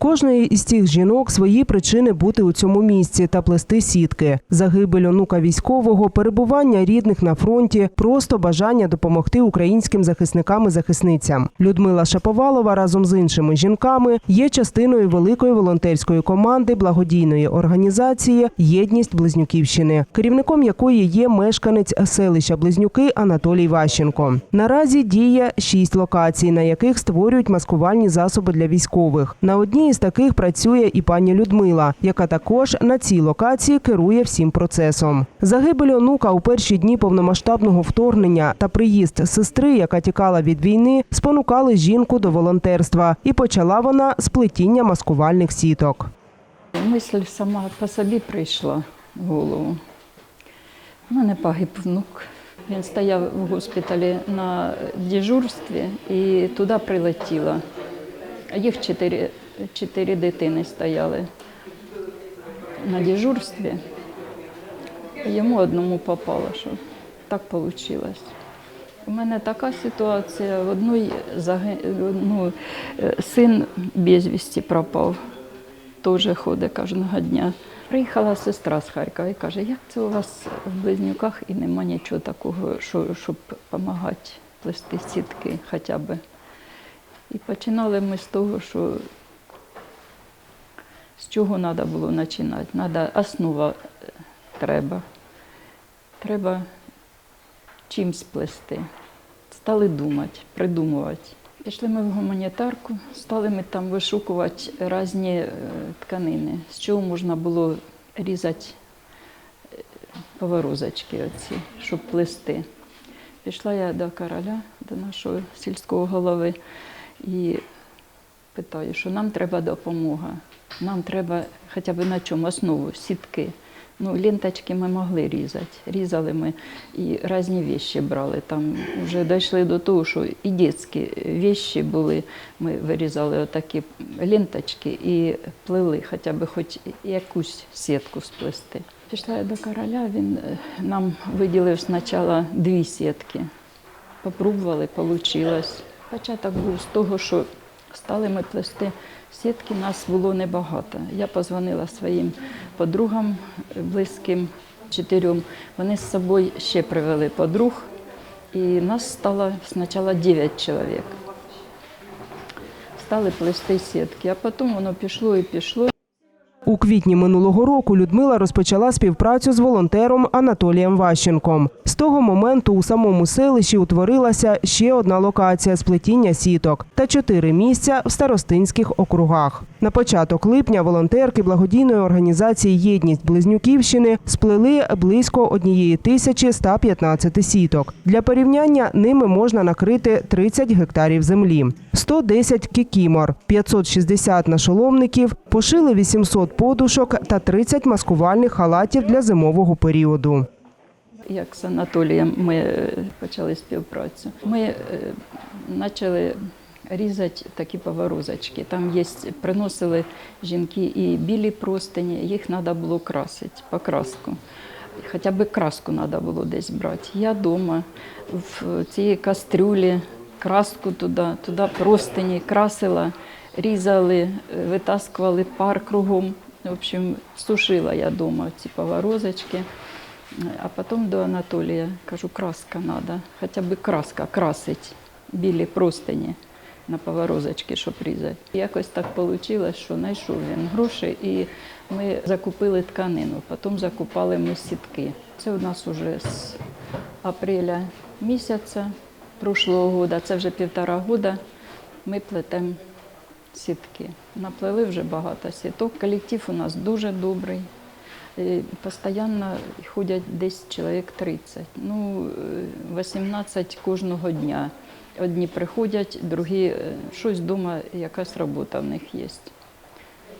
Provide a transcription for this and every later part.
кожної із цих жінок свої причини бути у цьому місці та плести сітки. Загибель онука військового, перебування рідних на фронті, просто бажання допомогти українським захисникам і захисницям. Людмила Шаповалова разом з іншими жінками є частиною великої волонтерської команди благодійної організації Єдність Близнюківщини, керівником якої є мешканець селища Близнюки Анатолій Ващенко. Наразі діє шість локацій, на яких створюють маскувальні засоби для військових. На одній із таких працює і пані Людмила, яка також на цій локації керує всім процесом. Загибель онука у перші дні повномасштабного вторгнення та приїзд сестри, яка тікала від війни, спонукали жінку до волонтерства, і почала вона з плетіння маскувальних сіток. Мисль сама по собі прийшла в голову. У мене погиб внук. Він стояв в госпіталі на дежурстві і туди прилетіла. Їх чотири, чотири дитини стояли на дежурстві. Йому одному попало, що так вийшло. У мене така ситуація. В одної заги... ну, е, син безвісті пропав теж ходить кожного дня. Приїхала сестра з Харкова і каже, як це у вас в близнюках і нема нічого такого, що, щоб допомагати плести сітки хоча б. І починали ми з того, що чого треба було починати. Надо, основа е, треба. Треба чимсь плести. Стали думати, придумувати. Пішли ми в гуманітарку, стали ми там вишукувати різні е, тканини, з чого можна було різати е, поворозочки оці, щоб плести. Пішла я до короля, до нашого сільського голови, і питаю, що нам треба допомога. Нам треба хоча б на чому основу, сітки. Ну, ленточки ми могли різати. Різали ми і різні віші брали. Там вже дійшли до того, що і дитячі віші були. Ми вирізали отакі ленточки і плели, хоча б хоч якусь сітку сплести. Пішла я до короля, він е, нам виділив спочатку дві сітки. Попробували, вийшло. Початок був з того, що стали ми плести сітки, нас було небагато. Я позвонила своїм подругам е, близьким чотирьом. Вони з собою ще привели подруг, і нас стало спочатку 9 чоловік. Стали плести сітки, а потім воно пішло і пішло. У квітні минулого року Людмила розпочала співпрацю з волонтером Анатолієм Ващенком. З того моменту у самому селищі утворилася ще одна локація з плетіння сіток та чотири місця в старостинських округах. На початок липня волонтерки благодійної організації Єдність Близнюківщини сплели близько однієї тисячі 115 сіток. Для порівняння ними можна накрити 30 гектарів землі, 110 кікімор, 560 нашоломників, пошили 800 подушок та 30 маскувальних халатів для зимового періоду. Як з Анатолієм ми е, почали співпрацю. Ми е, почали різати такі поворозочки. Там є, приносили жінки і білі простині, їх треба було красити, покраску. Хоча б краску треба було десь брати. Я вдома в цій кастрюлі краску туди, туди простині красила, різали, е, витаскували пар кругом. В общем, сушила я вдома ці поворозочки. А потім до Анатолія кажу, краска треба, хоча б краска красить білі простині на поворозочки, щоб різати. Якось так вийшло, що знайшов він гроші і ми закупили тканину, потім закупали ми сітки. Це у нас вже з апреля місяця прошлого року, це вже півтора року, ми плетемо сітки. Наплели вже багато сіток. Колектив у нас дуже добрий. Е, Постоянно ходять десь чоловік 30, ну е, 18 кожного дня. Одні приходять, другі е, щось вдома, якась робота в них є.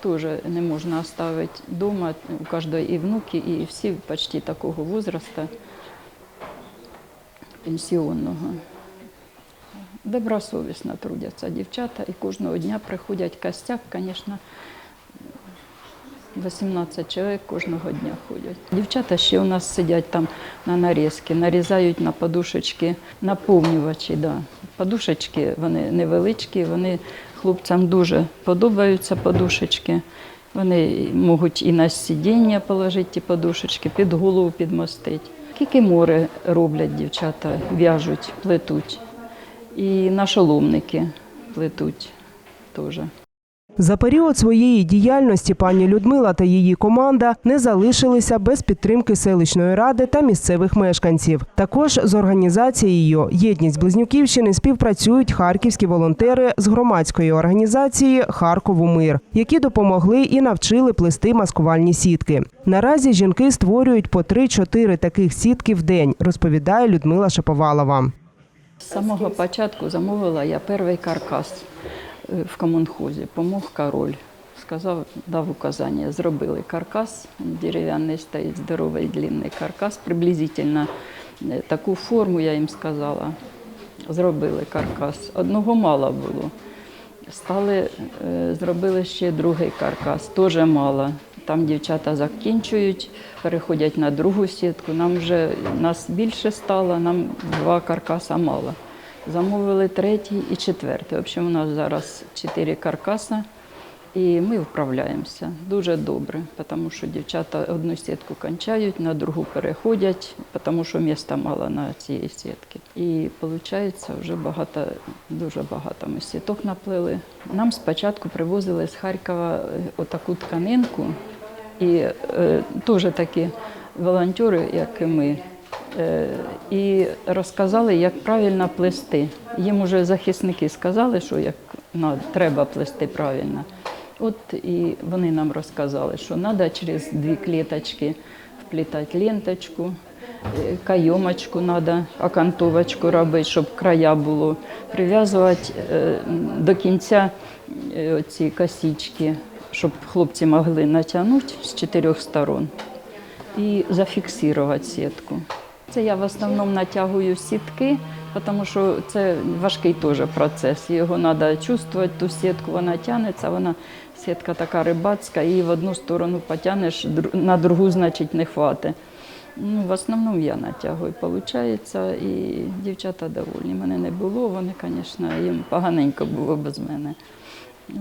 Теж не можна оставити вдома. У кожного і внуки, і всі почти такого возрасту пенсіонного. Добросовісно трудяться дівчата і кожного дня приходять костяк, звісно, 18 чоловік кожного дня ходять. Дівчата ще у нас сидять там на нарізки, нарізають на подушечки, наповнювачі. Да. Подушечки вони невеличкі, вони хлопцям дуже подобаються подушечки. Вони можуть і на сидіння положити ті подушечки, під голову підмостити. Кікімори роблять дівчата, в'яжуть, плетуть. І нашоломники плетуть теж. За період своєї діяльності пані Людмила та її команда не залишилися без підтримки селищної ради та місцевих мешканців. Також з організацією Єдність Близнюківщини співпрацюють харківські волонтери з громадської організації Харкову Мир, які допомогли і навчили плести маскувальні сітки. Наразі жінки створюють по 3-4 таких сітки в день, розповідає Людмила Шаповалова. З самого початку замовила я перший каркас е, в комунхозі. Помог король. Сказав, дав указання. Зробили каркас, дерев'яний стоїть, здоровий длинний каркас, приблизительно е, таку форму, я їм сказала. Зробили каркас. Одного мало було. Стали, е, зробили ще другий каркас, теж мало. Там дівчата закінчують, переходять на другу сітку. Нам вже нас більше стало, нам два каркаса мало. Замовили третій і четвертий. В общем, у нас зараз чотири каркаса, і ми вправляємося дуже добре, тому що дівчата одну сітку кончають, на другу переходять, тому що міста мало на цієї сітки. І виходить, вже багато, дуже багато ми сіток наплили. Нам спочатку привозили з Харкова е, отаку тканинку, і е, теж такі волонтери, як і ми. Е, і розказали, як правильно плести. Їм уже захисники сказали, що як на- треба плести правильно. От і вони нам розказали, що треба через дві клеточки вплітати ленточку, е, кайомочку треба, окантовочку робити, щоб края було, прив'язувати до кінця ці косички, щоб хлопці могли натягнути з чотирьох сторон і зафіксувати сітку. Це я в основному натягую сітки, тому що це важкий теж процес. Його треба чувствувати, ту сітку вона тягнеться, вона сітка така рибацька, її в одну сторону потягнеш, на другу, значить, не хватить. Ну, в основному я натягую, виходить, і дівчата довольні. Мене не було, вони, звісно, їм поганенько було без мене.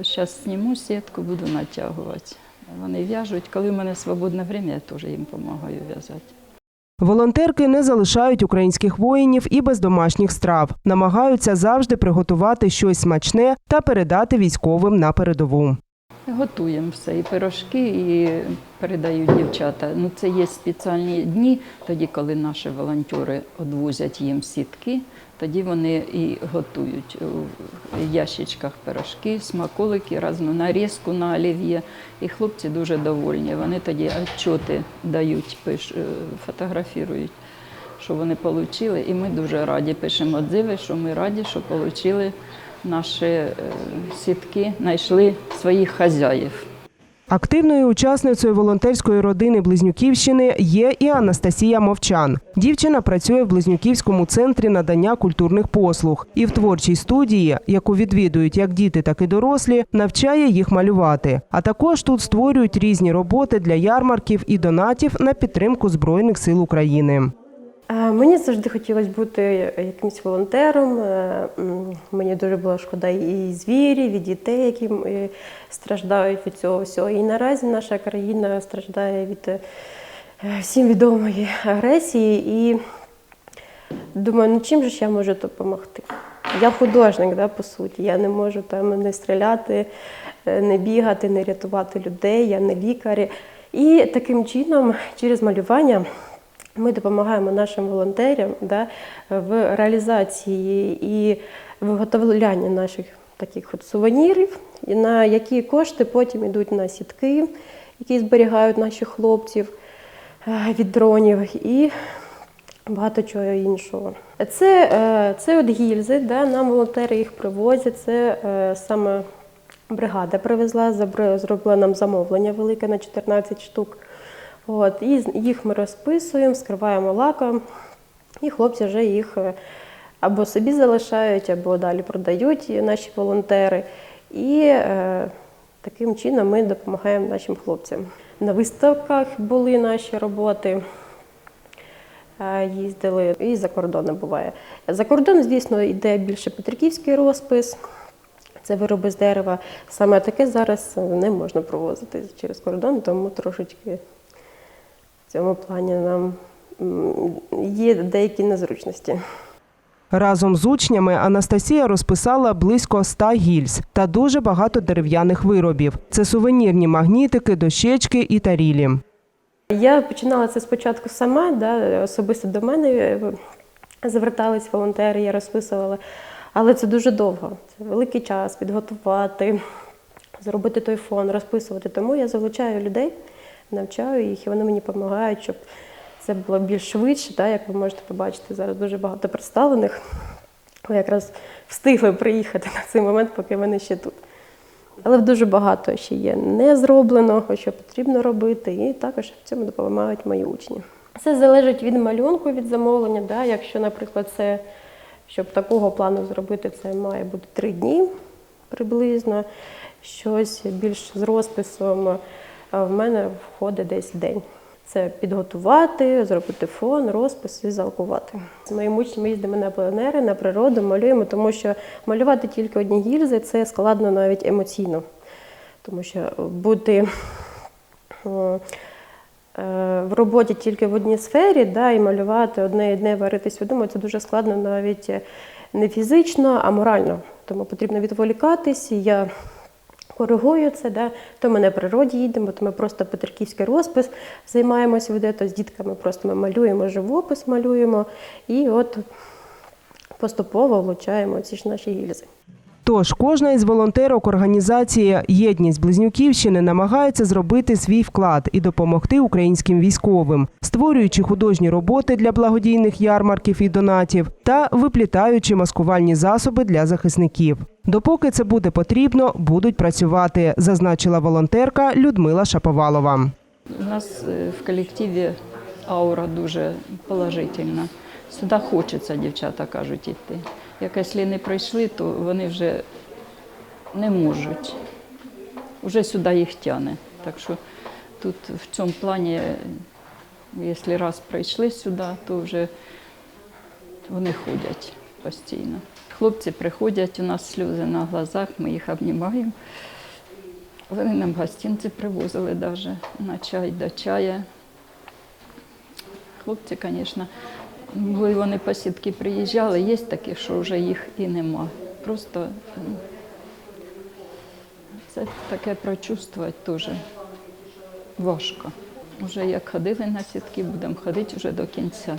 Ось зараз зніму сітку, буду натягувати. Вони в'яжуть. Коли в мене свободне час, я теж їм допомагаю в'язати. Волонтерки не залишають українських воїнів і без домашніх страв, намагаються завжди приготувати щось смачне та передати військовим на передову. Готуємо все, і пирожки, і передають дівчата. Ну, це є спеціальні дні, тоді, коли наші волонтери відвозять їм сітки, тоді вони і готують у ящичках пирожки, смаколики, різну нарізку на олів'є. І хлопці дуже довольні. Вони тоді отчоти дають, пиш, е, фотографірують, що вони отримали. І ми дуже раді пишемо відзиви, що ми раді, що отримали наші е, сітки, знайшли своїх хазяїв. Активною учасницею волонтерської родини Близнюківщини є і Анастасія Мовчан. Дівчина працює в Близнюківському центрі надання культурних послуг і в творчій студії, яку відвідують як діти, так і дорослі, навчає їх малювати. А також тут створюють різні роботи для ярмарків і донатів на підтримку Збройних сил України. Е, Мені завжди хотілося бути якимось волонтером. Е, Мені дуже було шкода і звірів, і дітей, які страждають від цього всього. І наразі наша країна страждає від е, всім відомої агресії. І думаю, ну чим же ж я можу допомогти? Я художник, да, по суті. Я не можу там не стріляти, не бігати, не рятувати людей, я не лікар. І таким чином, через малювання, ми допомагаємо нашим волонтерам да, в реалізації і виготовлянні наших таких от сувенірів, на які кошти потім йдуть на сітки, які зберігають наші хлопців е, від дронів і багато чого іншого. Це, е, це от гільзи, да, нам волонтери їх привозять. Це е, саме бригада привезла, зробила нам замовлення велике на 14 штук. От, і їх ми розписуємо, скриваємо лаком, і хлопці вже їх е, або собі залишають, або далі продають наші волонтери. І е, таким чином ми допомагаємо нашим хлопцям. на виставках були наші роботи. Е, Їздили і за кордоном буває. За кордон, звісно, йде більше петриківський розпис, це вироби з дерева. Саме таке зараз не можна провозити через кордон, тому трошечки в цьому плані нам є деякі незручності. Разом з учнями Анастасія розписала близько ста гільз та дуже багато дерев'яних виробів. Це сувенірні магнітики, дощечки і тарілі. Я починала це спочатку сама, да, особисто до мене е, звертались волонтери, я розписувала. Але це дуже довго. Це великий час підготувати, зробити той фон, розписувати. Тому я залучаю людей, навчаю їх, і вони мені допомагають, щоб це було більш швидше. Да, як ви можете побачити, зараз дуже багато представлених. Ви якраз встигли приїхати на цей момент, поки вони ще тут. Але дуже багато ще є не зробленого, що потрібно робити, і також в цьому допомагають мої учні. Це залежить від малюнку, від замовлення. Да? Якщо, наприклад, це, щоб такого плану зробити, це має бути три дні приблизно. Щось більш з розписом в мене входить десь день. Це підготувати, зробити фон, розпис і залкувати. З моїм учнем ми їздимо на пленери, на природу, малюємо, тому що малювати тільки одні гільзи це складно навіть емоційно. Тому що бути е, в роботі тільки в одній сфері, да, і малювати одне і одне варити свідомо, це дуже складно навіть не фізично, а морально. Тому потрібно відволікатись. Я коригую це, да. то ми на природі їдемо, то ми просто петриківський розпис займаємося, веде, то з дітками просто ми малюємо живопис, малюємо і от поступово влучаємо ці ж наші гільзи. Тож кожна із волонтерок організації Єдність Близнюківщини намагається зробити свій вклад і допомогти українським військовим, створюючи художні роботи для благодійних ярмарків і донатів та виплітаючи маскувальні засоби для захисників. Допоки це буде потрібно, будуть працювати, зазначила волонтерка Людмила Шаповалова. У нас е, в колективі аура дуже положительна. Сюди хочеться, дівчата кажуть, йти. Як якщо не пройшли, то вони вже не можуть. Уже сюди їх тягне. Так що тут в цьому плані, якщо раз прийшли сюди, то вже вони ходять постійно. Хлопці приходять, у нас сльози на глазах, ми їх обнімаємо. Вони нам гостинці привозили навіть на чай до чая. Хлопці, звісно, коли вони по сітки приїжджали, є такі, що вже їх і нема. Просто це таке прочувствувати теж важко. Уже як ходили на сітки, будемо ходити вже до кінця.